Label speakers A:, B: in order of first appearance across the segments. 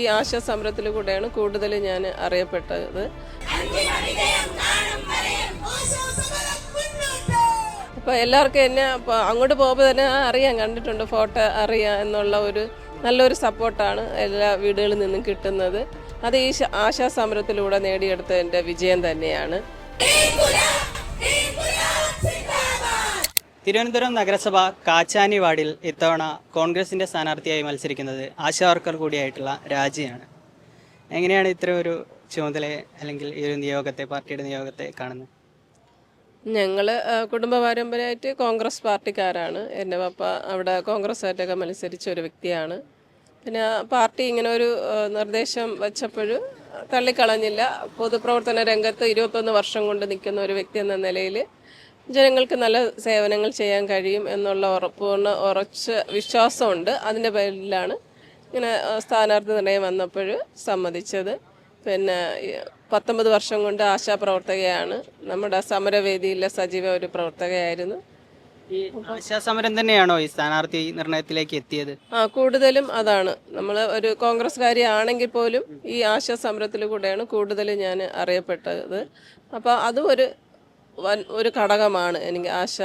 A: ഈ ആശാ സമരത്തിൽ കൂടുതൽ ഞാൻ അറിയപ്പെട്ടത്. അപ്പോൾ എല്ലാവർക്കും എന്നെ അപ്പോൾ അങ്ങോട്ട് പോകുമ്പോൾ തന്നെ അറിയാൻ അറിയാം കണ്ടിട്ടുണ്ട് ഫോട്ടോ അറിയാം എന്നുള്ള ഒരു നല്ലൊരു സപ്പോർട്ടാണ് എല്ലാ വീടുകളിൽ നിന്നും കിട്ടുന്നത്. അത് ഈ ആശാ സമരത്തിലൂടെ നേടിയെടുത്ത വിജയം തന്നെയാണ്.
B: തിരുവനന്തപുരം നഗരസഭ കാച്ചാനി വാർഡിൽ ഇത്തവണ കോൺഗ്രസിന്റെ സ്ഥാനാർത്ഥിയായി മത്സരിക്കുന്നത് ആശാവർക്കർ കൂടിയായിട്ടുള്ള രാജിയാണ്. എങ്ങനെയാണ് ഇത്ര ഒരു ചുമതലയെ അല്ലെങ്കിൽ ഈ ഒരു നിയോഗത്തെ പാർട്ടിയുടെ നിയോഗത്തെ കാണുന്നത്?
A: ഞങ്ങൾ കുടുംബ പാരമ്പര്യമായിട്ട് കോൺഗ്രസ് പാർട്ടിക്കാരാണ്. എന്റെ പപ്പ അവിടെ കോൺഗ്രസ് ആയിട്ടൊക്കെ മത്സരിച്ച ഒരു വ്യക്തിയാണ്. പിന്നെ പാർട്ടി ഇങ്ങനെ ഒരു നിർദ്ദേശം വച്ചപ്പോൾ തള്ളിക്കളഞ്ഞില്ല. പൊതുപ്രവർത്തന രംഗത്ത് ഇരുപത്തൊന്ന് വർഷം കൊണ്ട് നിൽക്കുന്ന ഒരു വ്യക്തി എന്ന നിലയിൽ ജനങ്ങൾക്ക് നല്ല സേവനങ്ങൾ ചെയ്യാൻ കഴിയും എന്നുള്ള ഉറപ്പൂർണ ഉറച്ച വിശ്വാസമുണ്ട്. അതിന്റെ പേരിലാണ് ഇങ്ങനെ സ്ഥാനാർത്ഥി നിർണയം വന്നപ്പോൾ സമ്മതിച്ചത്. പിന്നെ പത്തൊമ്പത് വർഷം കൊണ്ട് ആശാപ്രവർത്തകയാണ്. നമ്മുടെ സമരവേദിയിലെ സജീവ ഒരു പ്രവർത്തകയായിരുന്നു.
B: ഈ ആശാ സമരം തന്നെയാണോ ഈ സ്ഥാനാർത്ഥി നിർണയത്തിലേക്ക് എത്തിയത്?
A: ആ കൂടുതലും അതാണ്. നമ്മൾ ഒരു കോൺഗ്രസ്കാരി ആണെങ്കിൽ പോലും ഈ ആശാ സമരത്തിലൂടെയാണ് കൂടെയാണ് കൂടുതൽ ഞാൻ അറിയപ്പെട്ടത്. അപ്പോൾ അതും ഒരു വൻ ഒരു ഘടകമാണ്. എനിക്ക് ആശ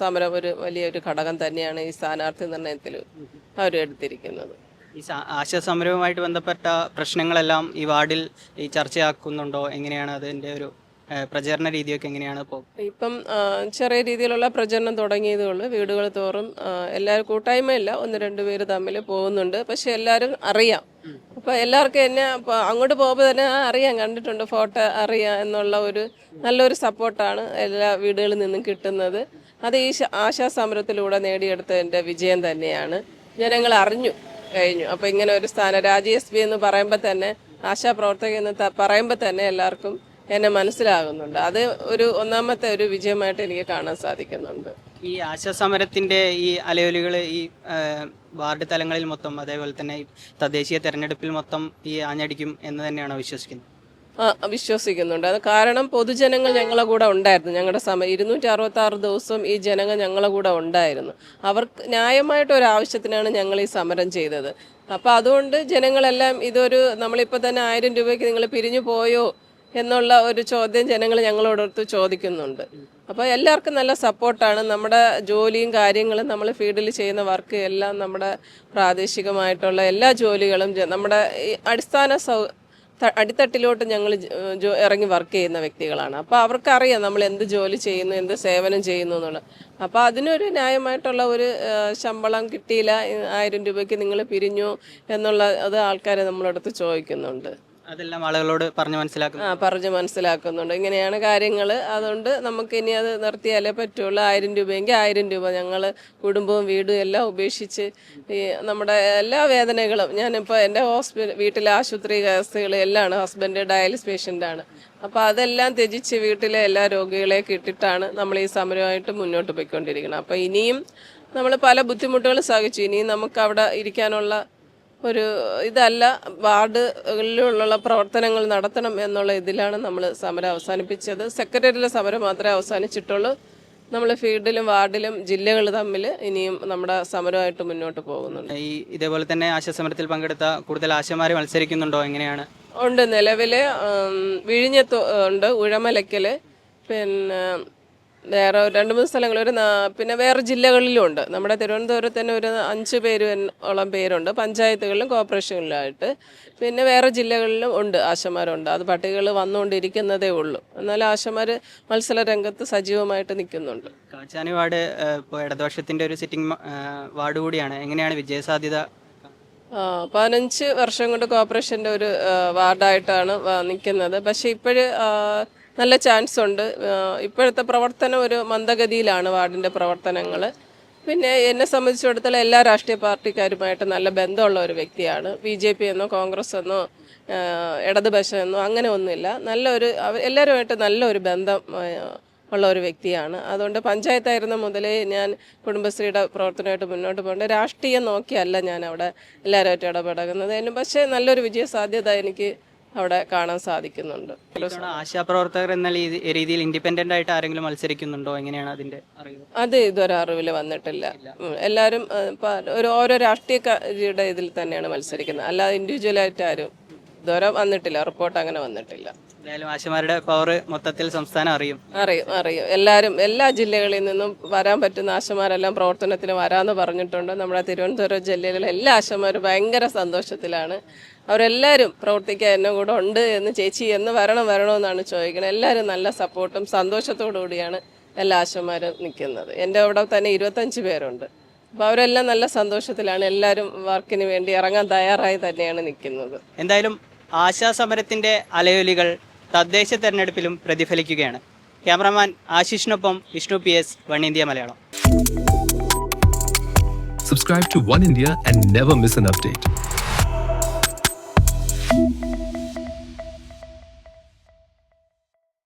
A: സമരം ഒരു വലിയൊരു ഘടകം തന്നെയാണ് ഈ സ്ഥാനാർത്ഥി നിർണയത്തിൽ അവർ എടുത്തിരിക്കുന്നത്.
B: ഈ ആശാ സമരവുമായിട്ട് ബന്ധപ്പെട്ട പ്രശ്നങ്ങളെല്ലാം ഈ വാർഡിൽ ഈ ചർച്ചയാക്കുന്നുണ്ടോ? എങ്ങനെയാണ് അതിന്റെ ഒരു പ്രചരണ രീതിയൊക്കെ എങ്ങനെയാണ് ഇപ്പോൾ
A: ഇപ്പം ചെറിയ രീതിയിലുള്ള പ്രചരണം തുടങ്ങിയതേ ഉള്ളൂ. വീടുകൾ തോറും എല്ലാവരും കൂട്ടായ്മയില്ല. ഒന്ന് രണ്ട് പേര് തമ്മിൽ പോകുന്നുണ്ട്. പക്ഷെ എല്ലാവരും അറിയാം. അപ്പോൾ എല്ലാവർക്കും എന്നെ അങ്ങോട്ട് പോകുമ്പോൾ തന്നെ അറിയാം. കണ്ടിട്ടുണ്ട് ഫോട്ടോ അറിയാം എന്നുള്ള ഒരു നല്ലൊരു സപ്പോർട്ടാണ് എല്ലാ വീടുകളിൽ നിന്നും കിട്ടുന്നത്. അത് ഈ ആശാ സമരത്തിലൂടെ നേടിയെടുത്ത എന്റെ വിജയം തന്നെയാണ്. ജനങ്ങൾ അറിഞ്ഞു കഴിഞ്ഞു. അപ്പോൾ ഇങ്ങനെ ഒരു സ്ഥാനം രാജി എസ് ബി എന്ന് പറയുമ്പോൾ തന്നെ ആശാ പ്രവർത്തകൻ എന്ന് പറയുമ്പോൾ തന്നെ എല്ലാവർക്കും എന്നെ മനസ്സിലാകുന്നുണ്ട്. അത് ഒരു ഒന്നാമത്തെ ഒരു വിജയമായിട്ട് എനിക്ക് കാണാൻ സാധിക്കുന്നുണ്ട്.
B: ഈ ആശാ സമരത്തിന്റെ ഈ അലയൊലികൾ ഈ വാർഡ് തലങ്ങളിൽ മൊത്തം അതേപോലെ തന്നെ തദ്ദേശീയ തെരഞ്ഞെടുപ്പിൽ മൊത്തം ഈ ആഞ്ഞടിക്കും എന്ന് തന്നെയാണോ വിശ്വസിക്കുന്നത്?
A: ആ വിശ്വസിക്കുന്നുണ്ട്. അത് കാരണം പൊതുജനങ്ങൾ ഞങ്ങളെ കൂടെ ഉണ്ടായിരുന്നു. ഞങ്ങളുടെ സമയം ഇരുന്നൂറ്റി അറുപത്തി ആറ് ദിവസം ഈ ജനങ്ങൾ ഞങ്ങളെ കൂടെ ഉണ്ടായിരുന്നു. അവർക്ക് ന്യായമായിട്ട് ഒരു ആവശ്യത്തിനാണ് ഞങ്ങൾ ഈ സമരം ചെയ്തത്. അപ്പോൾ അതുകൊണ്ട് ജനങ്ങളെല്ലാം ഇതൊരു നമ്മളിപ്പോൾ തന്നെ ആയിരം രൂപയ്ക്ക് നിങ്ങൾ പിരിഞ്ഞു പോയോ എന്നുള്ള ഒരു ചോദ്യം ജനങ്ങൾ ഞങ്ങളോടടുത്ത് ചോദിക്കുന്നുണ്ട്. അപ്പോൾ എല്ലാവർക്കും നല്ല സപ്പോർട്ടാണ്. നമ്മുടെ ജോലിയും കാര്യങ്ങളും നമ്മൾ ഫീൽഡിൽ ചെയ്യുന്ന വർക്ക് എല്ലാം നമ്മുടെ പ്രാദേശികമായിട്ടുള്ള എല്ലാ ജോലികളും നമ്മുടെ അടിസ്ഥാന സൗ അടിത്തട്ടിലോട്ട് ഞങ്ങൾ ഇറങ്ങി വർക്ക് ചെയ്യുന്ന വ്യക്തികളാണ്. അപ്പോൾ അവർക്കറിയാം നമ്മൾ എന്ത് ജോലി ചെയ്യുന്നു എന്ത് സേവനം ചെയ്യുന്നു എന്നുള്ളത്. അപ്പോൾ അതിനൊരു ന്യായമായിട്ടുള്ള ഒരു ശമ്പളം കിട്ടിയില്ല ആയിരം രൂപയ്ക്ക് നിങ്ങൾ പിരിഞ്ഞു എന്നുള്ള അത് ആൾക്കാരെ നമ്മളടുത്ത് ചോദിക്കുന്നുണ്ട്.
B: അതെല്ലാം ആളുകളോട് പറഞ്ഞു മനസ്സിലാക്കുന്നു
A: ആ പറഞ്ഞ് മനസ്സിലാക്കുന്നുണ്ട്. ഇങ്ങനെയാണ് കാര്യങ്ങൾ അതുകൊണ്ട് നമുക്ക് ഇനി അത് നിർത്തിയാലേ പറ്റുള്ളൂ. ആയിരം രൂപയെങ്കിൽ ആയിരം രൂപ ഞങ്ങൾ കുടുംബവും വീടും എല്ലാം ഉപേക്ഷിച്ച് ഈ നമ്മുടെ എല്ലാ വേദനകളും ഞാനിപ്പോൾ എന്റെ ഹോസ്പിറ്റൽ വീട്ടിലെ ആശുപത്രി കേസുകൾ എല്ലാം ഹസ്ബൻഡ് ഡയാലിസ് പേഷ്യന്റാണ്. അപ്പോൾ അതെല്ലാം ത്യജിച്ച് വീട്ടിലെ എല്ലാ രോഗികളെ കിട്ടിയിട്ടാണ് നമ്മൾ ഈ സമരമായിട്ട് മുന്നോട്ട് പോയിക്കൊണ്ടിരിക്കുന്നത് അപ്പോൾ ഇനിയും നമ്മൾ പല ബുദ്ധിമുട്ടുകൾ സഹിച്ചു. ഇനിയും നമുക്ക് അവിടെ ഇരിക്കാനുള്ള ഒരു ഇതല്ല വാർഡുകളിലുള്ള പ്രവർത്തനങ്ങൾ നടത്തണം എന്നുള്ള ഇതിലാണ് നമ്മൾ സമരം അവസാനിപ്പിച്ചത്. സെക്രട്ടറിയിലെ സമരം മാത്രമേ അവസാനിച്ചിട്ടുള്ളൂ. നമ്മൾ ഫീൽഡിലും വാർഡിലും ജില്ലകൾ തമ്മിൽ ഇനിയും നമ്മുടെ സമരമായിട്ട് മുന്നോട്ട് പോകുന്നുണ്ട്.
B: ഈ ഇതേപോലെ തന്നെ ആശയസമരത്തിൽ പങ്കെടുത്ത കൂടുതൽ ആശമാർ മത്സരിക്കുന്നുണ്ടോ എങ്ങനെയാണ്?
A: ഉണ്ട്. നിലവിൽ വിഴിഞ്ഞത്ത് ഉണ്ട് ഉഴമലയ്ക്കൽ പിന്നെ വേറെ രണ്ട് മൂന്ന് സ്ഥലങ്ങൾ ഒരു പിന്നെ വേറെ ജില്ലകളിലും ഉണ്ട്. നമ്മുടെ തിരുവനന്തപുരത്ത് തന്നെ ഒരു അഞ്ച് പേര് ഓളം പേരുണ്ട്. പഞ്ചായത്തുകളിലും കോർപ്പറേഷനുകളിലായിട്ട് പിന്നെ വേറെ ജില്ലകളിലും ഉണ്ട് ആശമാരുണ്ട്. അത് പട്ടികൾ വന്നുകൊണ്ടിരിക്കുന്നതേ ഉള്ളൂ. എന്നാൽ ആശമാർ മത്സര രംഗത്ത് സജീവമായിട്ട് നിൽക്കുന്നുണ്ട്.
B: കാച്ചാനി വാർഡ് ഇപ്പോൾ ഇടതുപക്ഷത്തിന്റെ ഒരു സിറ്റിംഗ് വാർഡ് കൂടിയാണ്. എങ്ങനെയാണ് വിജയസാധ്യത?
A: പതിനഞ്ച് വർഷം കൊണ്ട് കോർപ്പറേഷന്റെ ഒരു വാർഡായിട്ടാണ് നിൽക്കുന്നത്. പക്ഷേ ഇപ്പോഴ് നല്ല ചാൻസ് ഉണ്ട്. ഇപ്പോഴത്തെ പ്രവർത്തനം ഒരു മന്ദഗതിയിലാണ് വാർഡിന്റെ പ്രവർത്തനങ്ങൾ പിന്നെ എന്നെ സംബന്ധിച്ചിടത്തോളം എല്ലാ രാഷ്ട്രീയ പാർട്ടിക്കാരുമായിട്ട് നല്ല ബന്ധമുള്ള ഒരു വ്യക്തിയാണ്. ബി ജെ പി എന്നോ കോൺഗ്രസ് എന്നോ ഇടതുപക്ഷം എന്നോ അങ്ങനെ ഒന്നുമില്ല. നല്ലൊരു എല്ലാവരുമായിട്ട് നല്ലൊരു ബന്ധം ഉള്ള ഒരു വ്യക്തിയാണ്. അതുകൊണ്ട് പഞ്ചായത്തായിരുന്ന മുതലേ ഞാൻ കുടുംബശ്രീയുടെ പ്രവർത്തനമായിട്ട് മുന്നോട്ട് പോകേണ്ട. രാഷ്ട്രീയം നോക്കിയല്ല ഞാൻ അവിടെ എല്ലാവരുമായിട്ട് ഇടപെടുന്നത് പക്ഷേ നല്ലൊരു വിജയ സാധ്യത എനിക്ക് അവിടെ കാണാൻ സാധിക്കുന്നുണ്ട്.
B: ആശാപ്രവർത്തകർ എന്ന രീതി- രീതിയിൽ ഇൻഡിപെൻഡന്റ് ആയിട്ട് ആരെങ്കിലും മത്സരിക്കുന്നുണ്ടോ? എങ്ങനെയാണ് അതിന്റെ അറിവ്?
A: അത് ഇതൊരു അറിവിൽ വന്നിട്ടില്ല. എല്ലാവരും ഒരു ഓരോ രാഷ്ട്രീയക്കാരുടെ ഇതിൽ തന്നെയാണ് മത്സരിക്കുന്നത്. അല്ലാതെ ഇൻഡിവിജ്വലായിട്ട് ആരും ഇതുവരെ വന്നിട്ടില്ല. റിപ്പോർട്ട് അങ്ങനെ വന്നിട്ടില്ല.
B: എന്തായാലും ആശമാരുടെ പവർ മൊത്തത്തിൽ സംസ്ഥാനം അറിയും.
A: അറിയും അറിയും. എല്ലാവരും എല്ലാ ജില്ലകളിൽ നിന്നും വരാൻ പറ്റുന്ന ആശമാരെല്ലാം പ്രവർത്തനത്തിന് വരാമെന്ന് പറഞ്ഞിട്ടുണ്ട്. നമ്മുടെ തിരുവനന്തപുരം ജില്ലയിലെ എല്ലാ ആശമാരും ഭയങ്കര സന്തോഷത്തിലാണ്. അവരെല്ലാവരും പ്രവർത്തിക്കാൻ എന്നെ കൂടെ ഉണ്ട് എന്ന് ചേച്ചി എന്ന് വരണം വരണമെന്നാണ് ചോദിക്കുന്നത് എല്ലാവരും നല്ല സപ്പോർട്ടും സന്തോഷത്തോടു കൂടിയാണ് എല്ലാ ആശമാരും നിൽക്കുന്നത്. എന്റെ അവിടെ തന്നെ ഇരുപത്തഞ്ച് പേരുണ്ട്. അപ്പോൾ അവരെല്ലാം നല്ല സന്തോഷത്തിലാണ്. എല്ലാവരും വർക്കിന് വേണ്ടി ഇറങ്ങാൻ തയ്യാറായി തന്നെയാണ് നിൽക്കുന്നത്.
B: എന്തായാലും ആശാ സമരത്തിന്റെ അലയൊലികൾ തദ്ദേശ തെരഞ്ഞെടുപ്പിലും പ്രതിഫലിക്കുകയാണ് cameraman ആശിഷിനൊപ്പം Vishnu P S one India Malayalam
C: Subscribe to One India and never miss an update.